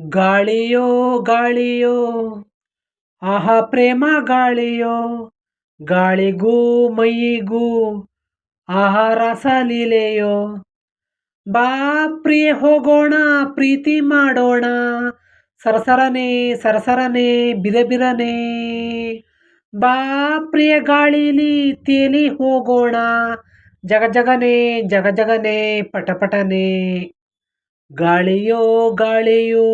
ಗಾಳಿಯೋ ಗಾಳಿಯೋ, ಆಹಾ ಪ್ರೇಮ ಗಾಳಿಯೋ, ಗಾಳಿಗೂ, ಮೈಗೂ, ಆಹಾ ರಸ ಲೀಲೆಯೋ. ಬಾ, ಪ್ರಿಯ ಹೋಗೋಣ, ಪ್ರೀತಿ ಮಾಡೋಣ, ಸರಸರನೆ ಸರಸರನೆ ಬಿರಬಿರನೆ ಬಾ, ಪ್ರಿಯ ಗಾಳಿಲಿ ತೇಲಿ ಹೋಗೋಣ, ಜಗ ಜಗನೆ ಜಗ ಜಗನೆ ಪಟಪಟನೆ ಗಾಳಿಯೋ ಗಾಳಿಯೋ,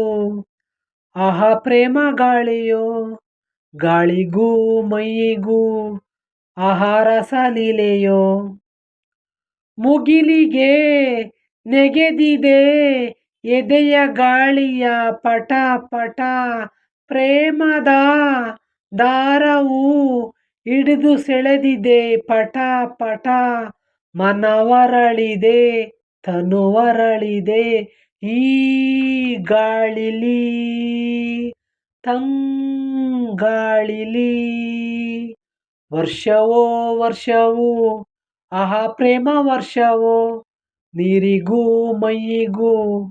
ಆಹಾ ಪ್ರೇಮ ಗಾಳಿಯೋ, ಗಾಳಿಗೂ ಮೈಗೂ ಆಹಾರ ಲೀಲೆಯೋ. ಮುಗಿಲಿಗೆ ನೆಗೆದಿದೆ ಎದೆಯ ಗಾಳಿಯ ಪಟ ಪಟ, ಪ್ರೇಮದ ದಾರವು ಹಿಡಿದು ಸೆಳೆದಿದೆ ಪಟ ಪಟ, ಮನವರಳಿದೆ ತನುವರಳಿದೆ ಈ ಗಾಳಿಲಿ. ತಂಗಾಳಿಲಿ. ವರ್ಷವೋ ವರ್ಷವೋ, ಆಹಾ ಪ್ರೇಮ ವರ್ಷವೋ, ನೀರಿಗೂ ಮೈಯಿಗೂ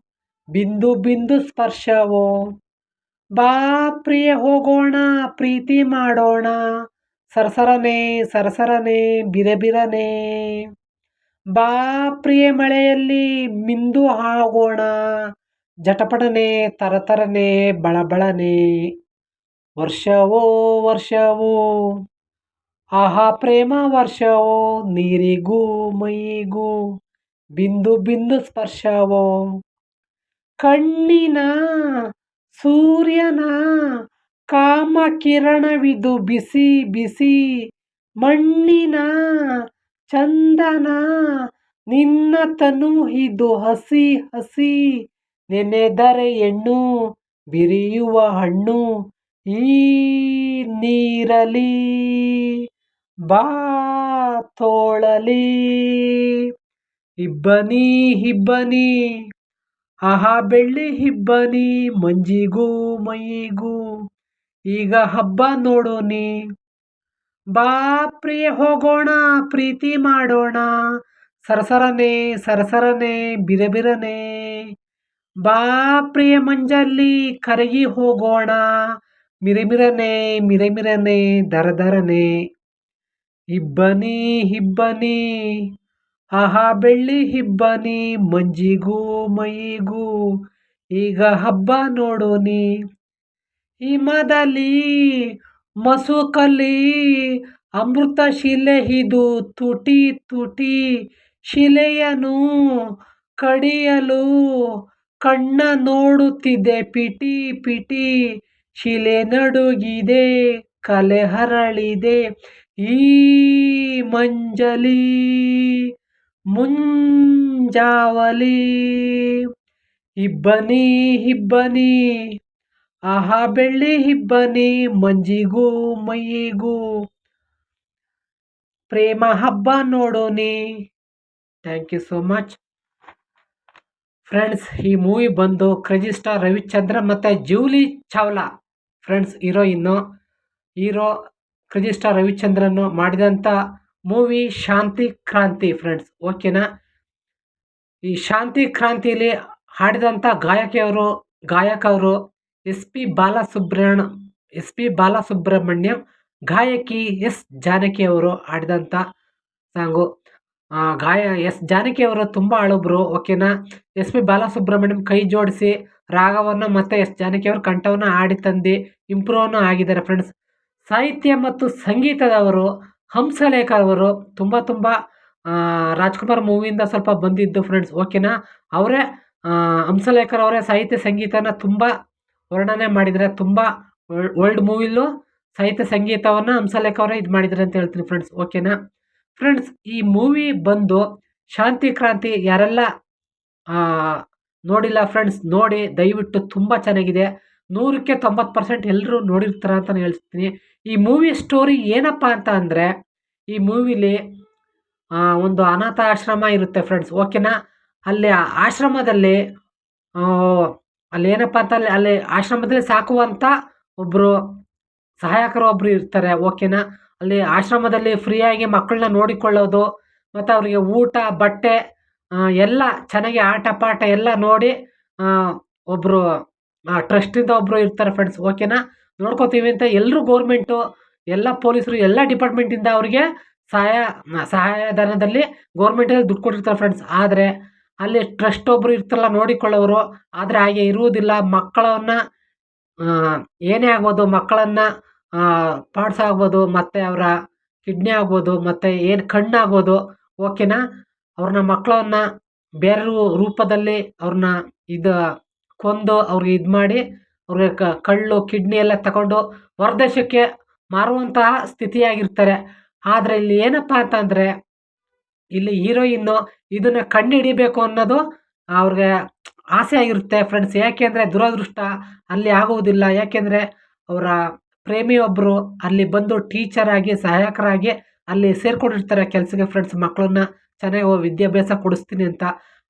ಬಿಂದು ಬಿಂದು ಸ್ಪರ್ಶವೋ. ಬಾ ಪ್ರಿಯ ಹೋಗೋಣ, ಪ್ರೀತಿ ಮಾಡೋಣ, ಸರಸರನೆ ಸರಸರನೆ, ಬಿರೆ ಬಿರನೆ. ಬಾ ಪ್ರಿಯ ಮಳೆಯಲ್ಲಿ ಮಿಂದು ಆಗೋಣ, ಜಟಪಟನೆ ತರತರನೆ ಬಳಬಳನೆ. ವರ್ಷವೋ ವರ್ಷವೋ, ಆಹಾ ಪ್ರೇಮ ವರ್ಷವೋ, ನೀರಿಗೂ ಮೈಗೂ ಬಿಂದು ಬಿಂದು ಸ್ಪರ್ಶವೋ. ಕಣ್ಣಿನ ಸೂರ್ಯನ ಕಾಮ ಕಿರಣವಿದು ಬಿಸಿ ಬಿಸಿ, ಮಣ್ಣಿನ ಚಂದನ ನಿನ್ನ ತನು ಇದು ಹಸಿ ಹಸಿ ನೆನೆದರೆ ಹೆಣ್ಣು, ಬಿರಿಯುವ ಹಣ್ಣು ಈ ನೀರಲಿ, ಬಾ ತೋಳಲಿ. ಇಬ್ಬನಿ ಇಬ್ಬನಿ ಆಹಾ ಬೆಳ್ಳಿ ಹಿಬ್ಬನಿ, ಮಂಜಿಗೂ ಮೈಗೂ, ಈಗ ಹಬ್ಬ ನೋಡೋನಿ ಬಾ ಪ್ರಿಯ ಹೋಗೋಣ, ಪ್ರೀತಿ ಮಾಡೋಣ. ಸರಸರನೆ ಸರಸರನೆ, ಬಿರಬಿರನೆ. ಬಾ ಪ್ರಿಯ ಮಂಜಲ್ಲಿ ಕರಗಿ ಹೋಗೋಣ. ಮಿರಮಿರನೆ ಮಿರಮಿರನೆ, ದರದರನೆ. ಇಬ್ಬನಿ ಇಬ್ಬನಿ ಆಹಾ, ಬೆಳ್ಳಿ ಹಿಬ್ಬನಿ, ಮಂಜಿಗೂ, ಮೈಗೂ. ಈಗ ಹಬ್ಬ ನೋಡೋನಿ. ಹಿಮದಲ್ಲಿ ಮಸುಕಲಿ ಅಮೃತ ಶಿಲೆ ಇದು ತುಟಿ ತುಟಿ ಶಿಲೆಯನು ಕಡಿಯಲು ಕಣ್ಣ ನೋಡುತ್ತಿದೆ. ಪಿಟಿ ಪಿಟಿ ಶಿಲೆ ನಡುಗಿದೆ, ಕಲೆ ಹರಳಿದೆ. ಈ ಮಂಜಲಿ ಮುಂಜಾವಲಿ, ಇಬ್ಬನಿ ಇಬ್ಬನಿ ಆಹಾ ಬೆಳ್ಳಿ ಹಿಬ್ಬನಿ ಮಂಜಿಗೂ ಮೈಗೂ ಪ್ರೇಮ ಹಬ್ಬ ನೋಡೋನಿ thank you so much friends ಈ ಮೂವಿ ಬಂದು ಕ್ರೇಜಿ ಸ್ಟಾರ್ ರವಿಚಂದ್ರ ಮತ್ತು Juhi Chawla. Friends heroine hero crazy star Ravichandran ಮಾಡಿದಂಥ ಮೂವಿ ಶಾಂತಿ ಕ್ರಾಂತಿ ಫ್ರೆಂಡ್ಸ್ ಓಕೆನಾ ಈ ಶಾಂತಿ ಕ್ರಾಂತಿಯಲ್ಲಿ ಹಾಡಿದಂಥ ಗಾಯಕಿಯವರು, ಗಾಯಕರು S P Balasubrahmanya, S P Balasubrahmanyam ಗಾಯಕಿ ಎಸ್ ಜಾನಕಿ ಅವರು ಹಾಡಿದಂಥ ಸಾಂಗು. ಗಾಯ, ಎಸ್ ಜಾನಕಿ ಅವರು ತುಂಬ ಆಳೊಬ್ರು ಓಕೆನಾ ಎಸ್ ಪಿ ಬಾಲಸುಬ್ರಹ್ಮಣ್ಯಂ ಕೈ ಜೋಡಿಸಿ, ರಾಗವನ್ನು ಮತ್ತು ಎಸ್ ಜಾನಕಿ ಅವರು ಕಂಠವನ್ನು ಹಾಡಿ ತಂದು ಇಂಪ್ರೂವನ್ನು ಆಗಿದ್ದಾರೆ ಫ್ರೆಂಡ್ಸ್ ಸಾಹಿತ್ಯ ಮತ್ತು ಸಂಗೀತದವರು ಹಂಸಲೇಖ ಅವರು ತುಂಬ ತುಂಬ ರಾಜ್ಕುಮಾರ್ ಮೂವಿಯಿಂದ ಸ್ವಲ್ಪ ಬಂದಿದ್ದು ಫ್ರೆಂಡ್ಸ್ ಓಕೆನಾ ಅವರೇ ಹಂಸಲೇಖರ್ ಅವರೇ ಸಾಹಿತ್ಯ, ಸಂಗೀತನ ತುಂಬ ವರ್ಣನೆ ಮಾಡಿದರೆ ತುಂಬ ಓಲ್ಡ್ ಮೂವಿಲು ಸಾಹಿತ್ಯ ಸಂಗೀತವನ್ನು ಹಂಸಲೇಖ ಅವರೇ ಇದು ಮಾಡಿದ್ದಾರೆ ಅಂತ ಹೇಳ್ತೀನಿ ಫ್ರೆಂಡ್ಸ್ ಓಕೆನಾ ಫ್ರೆಂಡ್ಸ್ ಈ ಮೂವಿ ಬಂದು ಶಾಂತಿ ಕ್ರಾಂತಿ ಯಾರೆಲ್ಲ ನೋಡಿಲ್ಲ ಫ್ರೆಂಡ್ಸ್ ನೋಡಿ, ದಯವಿಟ್ಟು ತುಂಬ ಚೆನ್ನಾಗಿದೆ. ನೂರಕ್ಕೆ ತೊಂಬತ್ತು ಪರ್ಸೆಂಟ್ ಎಲ್ಲರೂ ನೋಡಿರ್ತಾರೆ ಅಂತ ಹೇಳ್ತೀನಿ. ಈ ಮೂವಿ ಸ್ಟೋರಿ ಏನಪ್ಪ ಅಂತ ಅಂದರೆ, ಈ ಮೂವಿಲಿ ಒಂದು ಅನಾಥ ಆಶ್ರಮ ಇರುತ್ತೆ ಫ್ರೆಂಡ್ಸ್ ಓಕೆನಾ ಅಲ್ಲಿ ಆಶ್ರಮದಲ್ಲಿ ಅಲ್ಲಿ ಏನಪ್ಪ ಅಂತ ಅಲ್ಲಿ ಅಲ್ಲಿ ಆಶ್ರಮದಲ್ಲಿ ಸಾಕುವಂಥ ಒಬ್ಬರು ಸಹಾಯಕರು ಒಬ್ಬರು ಇರ್ತಾರೆ ಓಕೆನಾ ಅಲ್ಲಿ ಆಶ್ರಮದಲ್ಲಿ ಫ್ರೀಯಾಗಿ ಮಕ್ಕಳನ್ನ ನೋಡಿಕೊಳ್ಳೋದು, ಮತ್ತು ಅವರಿಗೆ ಊಟ, ಬಟ್ಟೆ ಎಲ್ಲ ಚೆನ್ನಾಗಿ ಆಟ, ಪಾಠ ಎಲ್ಲ ನೋಡಿ ಒಬ್ಬರು ಟ್ರಸ್ಟಿಂದ ಒಬ್ಬರು ಇರ್ತಾರೆ ಫ್ರೆಂಡ್ಸ್ ಓಕೆನಾ ನೋಡ್ಕೋತೀವಿ ಅಂತ ಎಲ್ಲರೂ ಗೌರ್ಮೆಂಟು ಎಲ್ಲ ಪೊಲೀಸರು, ಎಲ್ಲ ಡಿಪಾರ್ಟ್ಮೆಂಟಿಂದ ಅವರಿಗೆ ಸಹಾಯ, ಸಹಾಯಧನದಲ್ಲಿ ಗೌರ್ಮೆಂಟಲ್ಲಿ ದುಡ್ಡು ಕೊಟ್ಟಿರ್ತಾರೆ ಫ್ರೆಂಡ್ಸ್ ಆದರೆ ಅಲ್ಲಿ ಟ್ರಸ್ಟ್ ಒಬ್ಬರು ಇರ್ತಾರಲ್ಲ, ನೋಡಿಕೊಳ್ಳೋರು. ಆದರೆ ಹಾಗೆ ಇರುವುದಿಲ್ಲ. ಮಕ್ಕಳನ್ನು ಏನೇ ಆಗ್ಬೋದು ಮಕ್ಕಳನ್ನು ಪಾರ್ಟ್ಸ್ ಆಗ್ಬೋದು, ಮತ್ತು ಅವರ ಕಿಡ್ನಿ ಆಗ್ಬೋದು, ಮತ್ತು ಏನು ಕಣ್ಣಾಗ್ಬೋದು ಓಕೆನಾ ಅವ್ರನ್ನ ಮಕ್ಕಳನ್ನ ಬೇರೆ ರೂಪದಲ್ಲಿ ಅವ್ರನ್ನ ಇದು ಕೊಂದು ಅವ್ರಿಗೆ ಇದು ಮಾಡಿ ಅವ್ರಿಗೆ ಕಳ್ಳು ಕಿಡ್ನಿ ಎಲ್ಲ ತಗೊಂಡು ಹೊರದೇಶಕ್ಕೆ ಮಾರುವಂತಹ ಸ್ಥಿತಿಯಾಗಿರ್ತಾರೆ. ಆದರೆ ಇಲ್ಲಿ ಏನಪ್ಪ ಅಂತಂದರೆ ಇಲ್ಲಿ ಹೀರೋಯಿನ್ನು ಇದನ್ನು ಕಂಡುಹಿಡಿಬೇಕು ಅನ್ನೋದು ಅವ್ರಿಗೆ ಆಸೆ ಆಗಿರುತ್ತೆ ಫ್ರೆಂಡ್ಸ್ ಯಾಕೆಂದರೆ ದುರದೃಷ್ಟ ಅಲ್ಲಿ ಆಗುವುದಿಲ್ಲ. ಯಾಕೆಂದರೆ ಅವರ ಪ್ರೇಮಿಯೊಬ್ಬರು ಅಲ್ಲಿ ಬಂದು ಟೀಚರಾಗಿ ಸಹಾಯಕರಾಗಿ ಅಲ್ಲಿ ಸೇರ್ಕೊಂಡಿರ್ತಾರೆ ಕೆಲಸಕ್ಕೆ ಫ್ರೆಂಡ್ಸ್ ಮಕ್ಕಳನ್ನ ಚೆನ್ನಾಗಿ ವಿದ್ಯಾಭ್ಯಾಸ ಕೊಡಿಸ್ತೀನಿ ಅಂತ.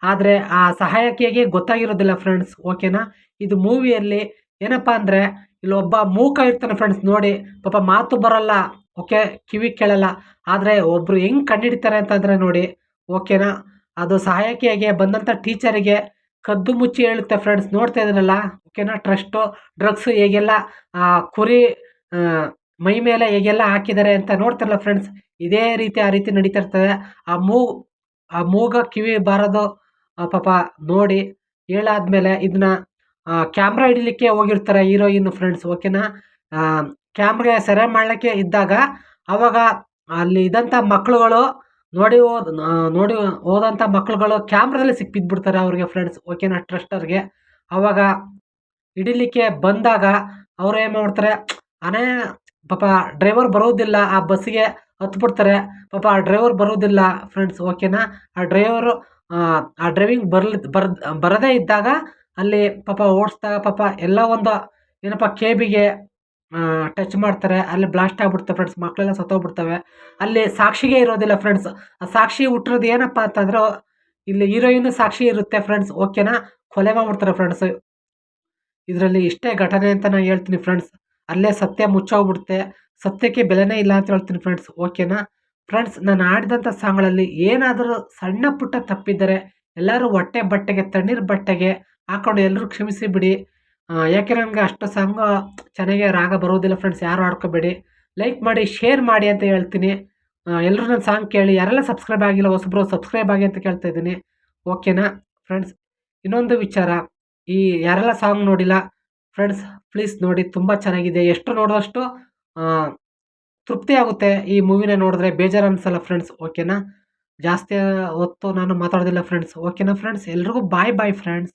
ಆದರೆ ಆ ಸಹಾಯಕಿಗೆ ಗೊತ್ತಾಗಿರೋದಿಲ್ಲ ಫ್ರೆಂಡ್ಸ್ ಓಕೆನಾ ಇದು ಮೂವಿಯಲ್ಲಿ ಏನಪ್ಪ ಅಂದರೆ ಇಲ್ಲೊಬ್ಬ ಮೂಕ ಇರ್ತಾನೆ ಫ್ರೆಂಡ್ಸ್ ನೋಡಿ. ಪಾಪ ಮಾತು ಬರಲ್ಲ. ಓಕೆ? ಕಿವಿ ಕೇಳಲ್ಲ. ಆದರೆ ಒಬ್ಬರು ಹೆಂಗೆ ಕಂಡುಹಿಡಿತಾರೆ ಅಂತಂದರೆ ನೋಡಿ, ಓಕೆನಾ? ಅದು ಸಹಾಯಕಿಯಾಗಿ ಬಂದಂಥ ಟೀಚರಿಗೆ ಕದ್ದು ಮುಚ್ಚಿ ಹೇಳುತ್ತೆ ಫ್ರೆಂಡ್ಸ್ ನೋಡ್ತಾ ಇದ್ರಲ್ಲ? ಓಕೆನಾ? ಟ್ರಸ್ಟು ಡ್ರಗ್ಸು ಹೇಗೆಲ್ಲ ಕುರಿ ಮೈ ಮೇಲೆ ಹೇಗೆಲ್ಲ ಹಾಕಿದ್ದಾರೆ ಅಂತ ನೋಡ್ತಾರಲ್ಲ ಫ್ರೆಂಡ್ಸ್ ಇದೇ ರೀತಿ ಆ ರೀತಿ ನಡೀತಾ ಇರ್ತದೆ. ಆ ಮೂ, ಆ ಮೂಗ ಕಿವಿ ಬಾರದು ಪಾಪ ನೋಡಿ ಹೇಳಾದ್ಮೇಲೆ ಇದನ್ನ ಕ್ಯಾಮ್ರಾ ಹಿಡಿಲಿಕ್ಕೆ ಹೋಗಿರ್ತಾರೆ ಹೀರೋಯಿನ್ ಫ್ರೆಂಡ್ಸ್ ಓಕೆನಾ? ಕ್ಯಾಮ್ರಾ ಸೆರೆ ಮಾಡಲಿಕ್ಕೆ ಇದ್ದಾಗ ಅವಾಗ ಅಲ್ಲಿ ಇದ್ದಂಥ ಮಕ್ಕಳುಗಳು ನೋಡಿ ಹೋದ ನೋಡಿ ಹೋದಂಥ ಮಕ್ಕಳುಗಳು ಕ್ಯಾಮ್ರಾದಲ್ಲಿ ಸಿಕ್ಕಿಬಿದ್ಬಿಡ್ತಾರೆ ಅವ್ರಿಗೆ ಫ್ರೆಂಡ್ಸ್ ಓಕೆನಾ ಟ್ರಸ್ಟರ್ಗೆ ಅವಾಗ ಹಿಡಿಲಿಕ್ಕೆ ಬಂದಾಗ ಅವರು ಏನು ಮಾಡ್ತಾರೆ ಅನೇ ಪಾಪ ಡ್ರೈವರ್ ಬರೋದಿಲ್ಲ ಆ ಬಸ್ಸಿಗೆ ಹತ್ಬಿಡ್ತಾರೆ. ಪಾಪ ಆ ಡ್ರೈವರ್ ಬರೋದಿಲ್ಲ ಫ್ರೆಂಡ್ಸ್ ಓಕೆನಾ ಆ ಡ್ರೈವರು ಆ ಡ್ರೈವಿಂಗ್ ಬರ್ಲಿ, ಬರ್, ಬರದೇ ಇದ್ದಾಗ ಅಲ್ಲಿ ಪಾಪ ಓಡಿಸ್ದಾಗ ಪಾಪ ಎಲ್ಲ ಒಂದು ಏನಪ್ಪ, ಕೇಬಿಗೆ ಟಚ್ ಮಾಡ್ತಾರೆ. ಅಲ್ಲಿ ಬ್ಲಾಸ್ಟ್ ಆಗ್ಬಿಡ್ತವೆ ಫ್ರೆಂಡ್ಸ್ ಮಕ್ಕಳೆಲ್ಲ ಸತ್ತೋಗ್ಬಿಡ್ತವೆ. ಅಲ್ಲಿ ಸಾಕ್ಷಿಗೆ ಇರೋದಿಲ್ಲ ಫ್ರೆಂಡ್ಸ್ ಆ ಸಾಕ್ಷಿ ಹುಟ್ಟಿರೋದು ಏನಪ್ಪ ಅಂತಂದ್ರೆ ಇಲ್ಲಿ ಹೀರೋಯಿನ್ ಸಾಕ್ಷಿ ಇರುತ್ತೆ ಫ್ರೆಂಡ್ಸ್ ಓಕೆನಾ ಕೊಲೆ ಮಾಡ್ಬಿಡ್ತಾರೆ ಫ್ರೆಂಡ್ಸ್ ಇದರಲ್ಲಿ ಇಷ್ಟೇ ಘಟನೆ ಅಂತ ನಾನು ಹೇಳ್ತೀನಿ ಫ್ರೆಂಡ್ಸ್ ಅಲ್ಲೇ ಸತ್ಯ ಮುಚ್ಚೋಗ್ಬಿಡುತ್ತೆ. ಸತ್ಯಕ್ಕೆ ಬೆಲೆನೇ ಇಲ್ಲ ಅಂತ ಹೇಳ್ತೀನಿ ಫ್ರೆಂಡ್ಸ್ ಓಕೆನಾ ಫ್ರೆಂಡ್ಸ್ ನಾನು ಆಡಿದಂಥ ಸಾಂಗ್ಗಳಲ್ಲಿ ಏನಾದರೂ ಸಣ್ಣ ಪುಟ್ಟ ತಪ್ಪಿದ್ದರೆ, ಎಲ್ಲರೂ ಹೊಟ್ಟೆ ಬಟ್ಟೆಗೆ, ತಣ್ಣೀರು ಬಟ್ಟೆಗೆ ಹಾಕೊಂಡು ಎಲ್ಲರೂ ಕ್ಷಮಿಸಿ ಬಿಡಿ ಯಾಕೆ ನನಗೆ ಅಷ್ಟು ಸಾಂಗ್ ಚೆನ್ನಾಗಿ ರಾಗ ಬರೋದಿಲ್ಲ ಫ್ರೆಂಡ್ಸ್ ಯಾರು ಆಡ್ಕೋಬೇಡಿ. ಲೈಕ್ ಮಾಡಿ ಶೇರ್ ಮಾಡಿ ಅಂತ ಹೇಳ್ತೀನಿ. ಎಲ್ಲರೂ ನನ್ನ ಸಾಂಗ್ ಕೇಳಿ. ಯಾರೆಲ್ಲ ಸಬ್ಸ್ಕ್ರೈಬ್ ಆಗಿಲ್ಲ, ಹೊಸಬ್ರು ಸಬ್ಸ್ಕ್ರೈಬ್ ಆಗಿ ಅಂತ ಕೇಳ್ತಾ ಇದ್ದೀನಿ. ಓಕೆನಾ ಫ್ರೆಂಡ್ಸ್ ಇನ್ನೊಂದು ವಿಚಾರ. ಈ ಯಾರೆಲ್ಲ ಸಾಂಗ್ ನೋಡಿಲ್ಲ ಫ್ರೆಂಡ್ಸ್ ಪ್ಲೀಸ್ ನೋಡಿ. ತುಂಬ ಚೆನ್ನಾಗಿದೆ. ಎಷ್ಟು ನೋಡಿದಷ್ಟು ತೃಪ್ತಿ ಆಗುತ್ತೆ. ಈ ಮೂವಿನ ನೋಡಿದ್ರೆ ಬೇಜಾರು ಅನಿಸಲ್ಲ ಫ್ರೆಂಡ್ಸ್ ಓಕೆನಾ ಜಾಸ್ತಿ ಹೊತ್ತು ನಾನು ಮಾತಾಡೋದಿಲ್ಲ ಫ್ರೆಂಡ್ಸ್ ಓಕೆನಾ ಫ್ರೆಂಡ್ಸ್ ಎಲ್ರಿಗೂ ಬಾಯ್ ಬಾಯ್ ಫ್ರೆಂಡ್ಸ್